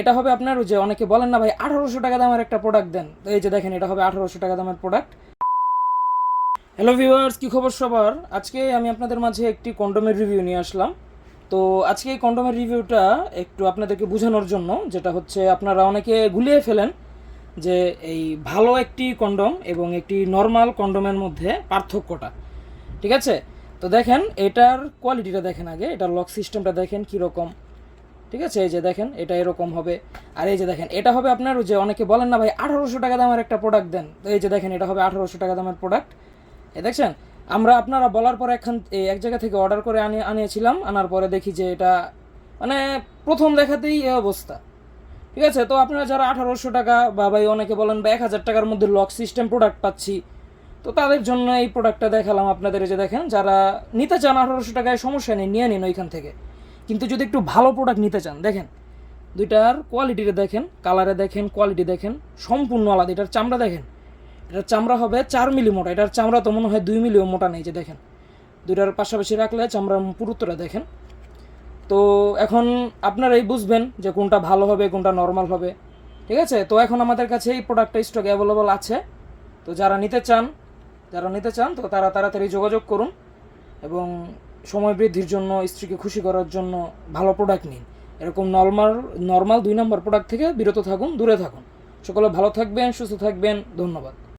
এটা হবে আপনার যে অনেকে বলেন না ভাই, আঠারোশো টাকা দামের একটা প্রোডাক্ট দেন। তো এই যে দেখেন, এটা হবে আঠারোশো টাকা দামের প্রোডাক্ট হ্যালো ভিউয়ার্স কী খবর সবার? আজকে আমি আপনাদের মাঝে একটি কন্ডোমের রিভিউ নিয়ে আসলাম। তো আজকে এই কন্ডোমের রিভিউটা একটু আপনাদেরকে বোঝানোর জন্য, যেটা হচ্ছে আপনারা অনেকে গুলিয়ে ফেলেন যে এই ভালো একটি কন্ডম এবং একটি নর্মাল কন্ডোমের মধ্যে পার্থক্যটা। ঠিক আছে? তো দেখেন, এটার কোয়ালিটিটা দেখেন আগে, এটার লক সিস্টেমটা দেখেন কীরকম। ঠিক আছে? এই যে দেখেন, এটা এরকম হবে। আর এই যে দেখেন, এটা হবে আপনার যে অনেকে বলেন না ভাই, আঠারোশো টাকা দামের একটা প্রোডাক্ট দেন। তো এই যে দেখেন, এটা হবে আঠারোশো টাকা দামের প্রোডাক্ট এ দেখছেন? আমরা আপনারা বলার পর একখান এক জায়গা থেকে অর্ডার করে আনিয়ে আনিয়েছিলাম। আনার পরে দেখি যে এটা মানে প্রথম দেখাতেই এই অবস্থা। ঠিক আছে? তো আপনারা যারা আঠারোশো টাকা বা ভাই অনেকে বলেন বা এক হাজার টাকার মধ্যে লক সিস্টেম প্রোডাক্ট পাচ্ছি, তো তাদের জন্য এই প্রোডাক্টটা দেখালাম আপনাদের। এই যে দেখেন, যারা নিতে চান আঠারোশো টাকায় সমস্যা নেই, নিয়ে নিন ওইখান থেকে। কিন্তু যদি একটু ভালো প্রোডাক্ট নিতে চান, দেখেন, দুইটার কোয়ালিটিটা দেখেন কালারে দেখেন কোয়ালিটি দেখেন, সম্পূর্ণ আলাদা। এটার চামড়া দেখেন, এটার চামড়া হবে চার মিলি মোটা এটার চামড়া তো মনে হয় দুই মিলিও মোটা নেই যে দেখেন। দুইটার পাশাপাশি রাখলে চামড়ার পুরুত্বটা দেখেন। তো এখন আপনারাই বুঝবেন যে কোনটা ভালো হবে, কোনটা নর্মাল হবে, ঠিক আছে? তো এখন আমাদের কাছে এই প্রোডাক্টটা স্টক অ্যাভেলেবল আছে। তো যারা নিতে চান, যারা নিতে চান, তো তারা তাড়াতাড়ি যোগাযোগ করুন এবং সময় বৃদ্ধির জন্য, স্ত্রীকে খুশি করার জন্য ভালো প্রোডাক্ট নিন। এরকম নর্মাল নর্মাল দুই নম্বর প্রোডাক্ট থেকে বিরত থাকুন, দূরে থাকুন। সকলে ভালো থাকবেন, সুস্থ থাকবেন। ধন্যবাদ।